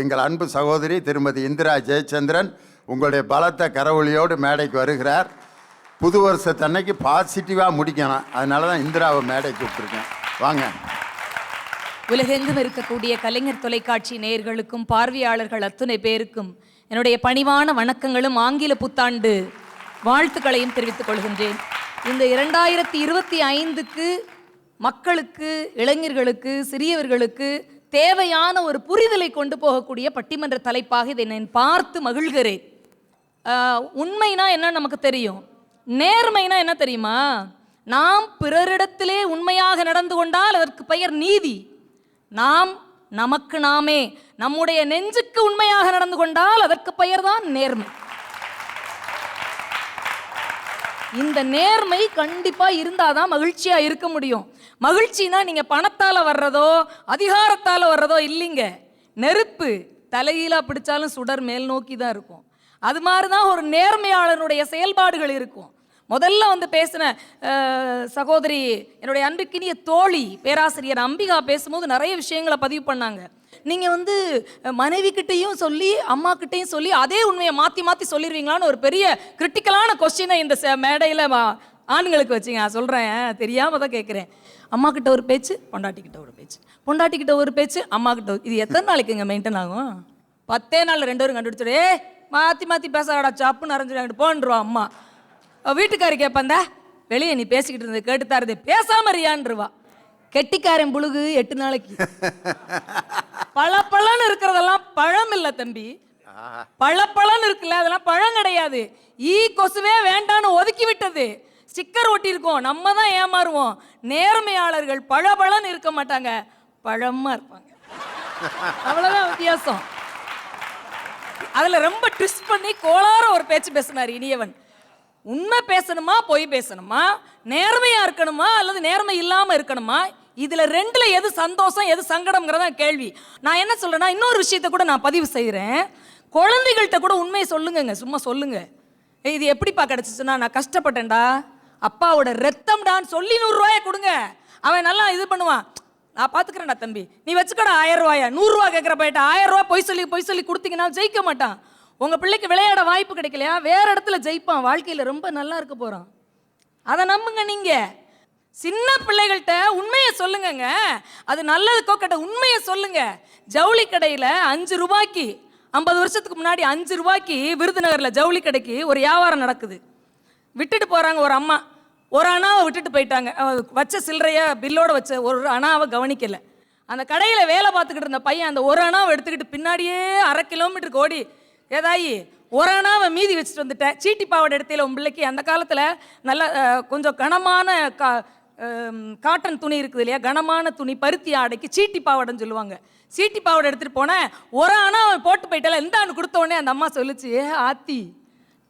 எங்கள் அன்பு சகோதரி திருமதி இந்திரா ஜெயச்சந்திரன் உங்களுடைய பலத்த கரவொலியோடு மேடைக்கு வருகிறார். புது வருஷத்தன்னைக்கு பாசிட்டிவாக முடிக்கணும். அதனால தான் இந்திராவை மேடைக்கு கூப்பிட்டுருக்கேன். வாங்க. உலகெங்கும் இருக்கக்கூடிய கலைஞர் தொலைக்காட்சி நேயர்களுக்கும் பார்வையாளர்கள் அத்துணை பேருக்கும் என்னுடைய பணிவான வணக்கங்களும் ஆங்கில புத்தாண்டு வாழ்த்துக்களையும் தெரிவித்துக் கொள்கின்றேன். இந்த இரண்டாயிரத்தி இருபத்தி ஐந்துக்கு மக்களுக்கு இளைஞர்களுக்கு சிறியவர்களுக்கு தேவையான ஒரு புரிதலை கொண்டு போகக்கூடிய பட்டிமன்ற தலைப்பாக இதை நான் பார்த்து மகிழ்கிறேன். உண்மைனா என்ன நமக்கு தெரியும்? நேர்மைனா என்ன தெரியுமா? நாம் பிறரிடத்திலே உண்மையாக நடந்து கொண்டால் அதற்கு பெயர் நீதி. நாம் நமக்கு நாமே நம்முடைய நெஞ்சுக்கு உண்மையாக நடந்து கொண்டால் அதற்கு பெயர் தான் நேர்மை. இந்த நேர்மை கண்டிப்பா இருந்தாதான் மகிழ்ச்சியாக இருக்க முடியும். மகிழ்ச்சினா நீங்க பணத்தால வர்றதோ அதிகாரத்தால வர்றதோ இல்லைங்க. நெருப்பு தலையில பிடிச்சாலும் சுடர் மேல் நோக்கி தான் இருக்கும். அது மாதிரி தான் ஒரு நேர்மையாளனுடைய செயல்பாடுகள் இருக்கும். முதல்ல வந்து பேசின சகோதரி என்னுடைய அன்புக்கினிய தோழி பேராசிரியர் அம்பிகா பேசும்போது நிறைய விஷயங்களை பதிவு பண்ணாங்க. நீங்கள் வந்து மனைவிக்கிட்டையும் சொல்லி அம்மாக்கிட்டையும் சொல்லி அதே உண்மையை மாற்றி மாற்றி சொல்லிடுவீங்களான்னு ஒரு பெரிய கிரிட்டிக்கலான கொஸ்டினை இந்த மேடையில் ஆண்களுக்கு வச்சுங்க நான் தெரியாமல் தான் கேட்குறேன் அம்மா கிட்ட ஒரு பேச்சு பொண்டாட்டிக்கிட்ட ஒரு பேச்சு. பொண்டாட்டிக்கிட்ட ஒரு பேச்சு அம்மா கிட்ட இது எத்தனை நாளைக்கு இங்கே மெயின்டைன் ஆகும்? பத்தே நாள் ரெண்டு பேரும் கண்டுபிடிச்சிடு ஏ மாற்றி மாற்றி பேசாடா சாப்புன்னு அரைஞ்சிடாங்க போன்றுவா அம்மா. வீட்டுக்காரி கேட்பந்தா வெளியே நீ பேசிக்கிட்டு இருந்தது கேட்டு தாருது பேசாம இருயான்ருவா கெட்டிக்காரன் புழுகு எட்டு நாளைக்கு. பழப்பழன்னு இருக்கிறதெல்லாம் பழம் இல்லை தம்பி. பழப்பழன்னு இருக்குல்ல அதெல்லாம் பழம் கிடையாது. ஈ கொசுவே வேண்டான்னு ஒதுக்கி விட்டது. ஸ்டிக்கர் ஒட்டியிருக்கோம். நம்ம தான் ஏமாறுவோம். நேர்மையாளர்கள் பழபழன்னு இருக்க மாட்டாங்க. பழமா இருப்பாங்க. அவ்வளோதான் வித்தியாசம். அதில் ரொம்ப ட்விஸ்ட் பண்ணி கோளார ஒரு பேச்சு பேசினார் இனியவன். உண்மை பேசணுமா பொய் பேசணுமா? நேர்மையாக இருக்கணுமா அல்லது நேர்மை இல்லாமல் இருக்கணுமா? இதில் ரெண்டில் எது சந்தோஷம் எது சங்கடம்ங்கிறதா கேள்வி. நான் என்ன சொல்றேன்னா இன்னொரு விஷயத்தை கூட நான் பதிவு செய்கிறேன் குழந்தைகள்கிட்ட கூட உண்மையை சொல்லுங்கங்க சும்மா சொல்லுங்கள் இது எப்படிப்பா கிடச்சிச்சுன்னா நான் கஷ்டப்பட்டேன்டா. அப்பாவோட ரத்தம் டான் சொல்லி நூறுரூவாயை கொடுங்க. அவன் நல்லா இது பண்ணுவான். நான் பார்த்துக்கிறேன்டா தம்பி. நீ வச்சுக்கடா ஆயிரம் ரூபாயா. நூறுரூவா கேட்குற போயிட்ட ஆயிரம் ரூபா பொய் சொல்லி பொய் சொல்லி கொடுத்தீங்கன்னா ஜெயிக்க மாட்டான். உங்கள் பிள்ளைக்கு விளையாட வாய்ப்பு கிடைக்கலையா? வேற இடத்துல ஜெயிப்பான். வாழ்க்கையில் ரொம்ப நல்லா இருக்க போகிறான் அதை நம்புங்க நீங்கள் சின்ன பிள்ளைகள்கிட்ட உண்மையை சொல்லுங்கங்க. அது நல்லதுக்கோ கெட்ட உண்மையை சொல்லுங்க. ஜவுளி கடையில் அஞ்சு ரூபாய்க்கு ஐம்பது வருஷத்துக்கு முன்னாடி அஞ்சு ரூபாய்க்கு விருதுநகரில் ஜவுளி கடைக்கு ஒரு வியாபாரம் நடக்குது. விட்டுட்டு போகிறாங்க ஒரு அம்மா. ஒரு அணாவை விட்டுட்டு போயிட்டாங்க. வச்ச சில்லறைய பில்லோட வச்ச ஒரு அணாவை கவனிக்கலை. அந்த கடையில் வேலை பார்த்துக்கிட்டு இருந்த பையன் அந்த ஒரு அணாவை எடுத்துக்கிட்டு பின்னாடியே அரை கிலோமீட்டருக்கு ஓடி ஏதாயி ஒரு அணாவை மீதி வச்சுட்டு வந்துட்டேன் சீட்டி பாவடை எடுத்தையில உன் பிள்ளைக்கு. அந்த காலத்தில் நல்ல கொஞ்சம் கனமான கா காட்டன் துணி இருக்குது இல்லையா? கனமான துணி பருத்தி ஆடைக்கு சீட்டி பாவாடைன்னு சொல்லுவாங்க. சீட்டி பாவாடை எடுத்துகிட்டு போனேன். ஒரு அணாவை போட்டு போயிட்டால. இந்தாண்டு கொடுத்த உடனே அந்த அம்மா சொல்லிச்சு ஏ ஆத்தி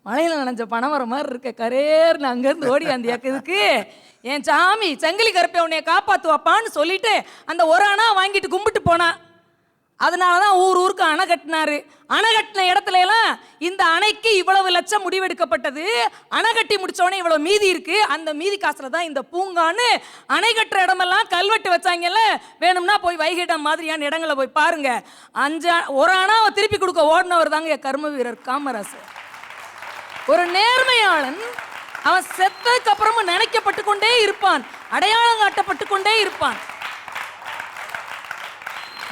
மழையில நனைஞ்ச பணம் வர மாதிரி இருக்க. கரேர்னு அங்கேருந்து ஓடி அந்த இதுக்கு. என் சாமி சங்கிலி கருப்பை உன்னைய காப்பாற்றுவாப்பான்னு சொல்லிட்டு அந்த ஒரு அணா வாங்கிட்டு கும்பிட்டு போனான் அதனால தான் ஊர் ஊருக்கு அணை கட்டினாரு. அணை கட்டின இடத்துல எல்லாம் இந்த அணைக்கு இவ்வளவு லட்சம் முடிவெடுக்கப்பட்டது. அணை கட்டி முடிச்சோடனே இவ்வளவு மீதி இருக்கு. அந்த மீதி காசுல தான் இந்த பூங்கான்னு அணை கட்டுற இடமெல்லாம் கல்வெட்டு வச்சாங்கல்ல. வேணும்னா போய் வைகிடம் மாதிரியான இடங்களை போய் பாருங்க. அஞ்சு ஒரு அணாவை திருப்பி கொடுக்க ஓடினவர் தாங்க என் கர்ம வீரர் காமராசர். ஒரு நேர்மையாளன் அவன் செத்ததுக்கு அப்புறமும் நினைக்கப்பட்டு கொண்டே இருப்பான் அடையாளம் காட்டப்பட்டு கொண்டே இருப்பான்.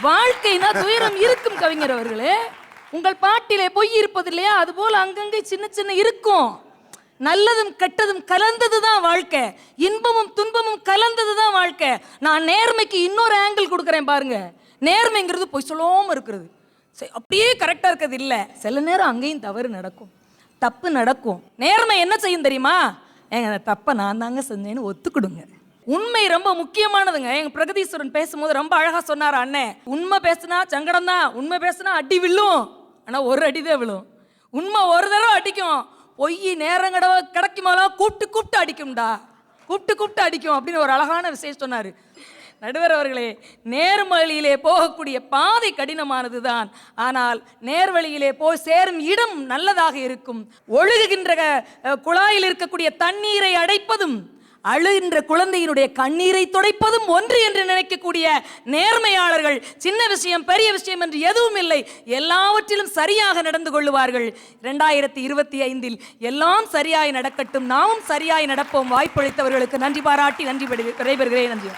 வாழ்க்கைனா துயரம் இருக்கும் கவிஞர் அவர்களே. உங்கள் பாட்டிலே பொய் இருப்பது இல்லையா அதுபோல் அங்கங்கே சின்ன சின்ன இருக்கும். நல்லதும் கெட்டதும் கலந்தது தான் வாழ்க்கை. இன்பமும் துன்பமும் கலந்தது தான் வாழ்க்கை. நான் நேர்மைக்கு இன்னொரு ஆங்கிள் கொடுக்குறேன் பாருங்க. நேர்மைங்கிறது பொய் சொல்லாமல் இருக்கிறது. சரி, அப்படியே கரெக்டாக இருக்கிறது இல்லை. சில நேரம் அங்கேயும் தவறு நடக்கும். தப்பு நடக்கும். நேர்மை என்ன செய்யும் தெரியுமா? ஏங்க அந்த தப்பை நான் தாங்க செஞ்சேன்னு ஒத்துக்கிடுங்க. உண்மை ரொம்ப முக்கியமானதுங்க. எங்க பிரகதீஸ்வரன் பேசும்போது ரொம்ப அழகா சொன்னார் அண்ணே உண்மை பேசுனா சங்கடம் தான். உண்மை பேசுனா அடி விழும். ஆனா ஒரு அடி தான் விழும். உண்மை ஒரு தடவை அடிக்கும். பொய் நேரம் கடவை கிடைக்குமாலோ கூப்பிட்டு கூப்பிட்டு அடிக்கும்டா. கூப்பிட்டு கூப்பிட்டு அடிக்கும் அப்படின்னு ஒரு அழகான விஷயம் சொன்னாரு. நடுவர் அவர்களே நேர்மழியிலே போகக்கூடிய பாதை கடினமானது தான் ஆனால் நேர்வழியிலே போய் சேரும் இடம் நல்லதாக இருக்கும். ஒழுகுகின்ற குழாயில் இருக்கக்கூடிய தண்ணீரை அடைப்பதும் அழுகின்ற குழந்தையினுடைய கண்ணீரை துடைப்பதும் ஒன்று என்று நினைக்கக்கூடிய நேர்மையாளர்கள் சின்ன விஷயம் பெரிய விஷயம் என்று எதுவும் இல்லை. எல்லாவற்றிலும் சரியாக நடந்து கொள்ளுவார்கள். இரண்டாயிரத்தி இருபத்தி ஐந்தில் எல்லாம் சரியாய் நடக்கட்டும். நாமும் சரியாய் நடப்போம். வாய்ப்பளித்தவர்களுக்கு நன்றி பாராட்டி நன்றி விடை- விடைபெறுகிறேன். நன்றி.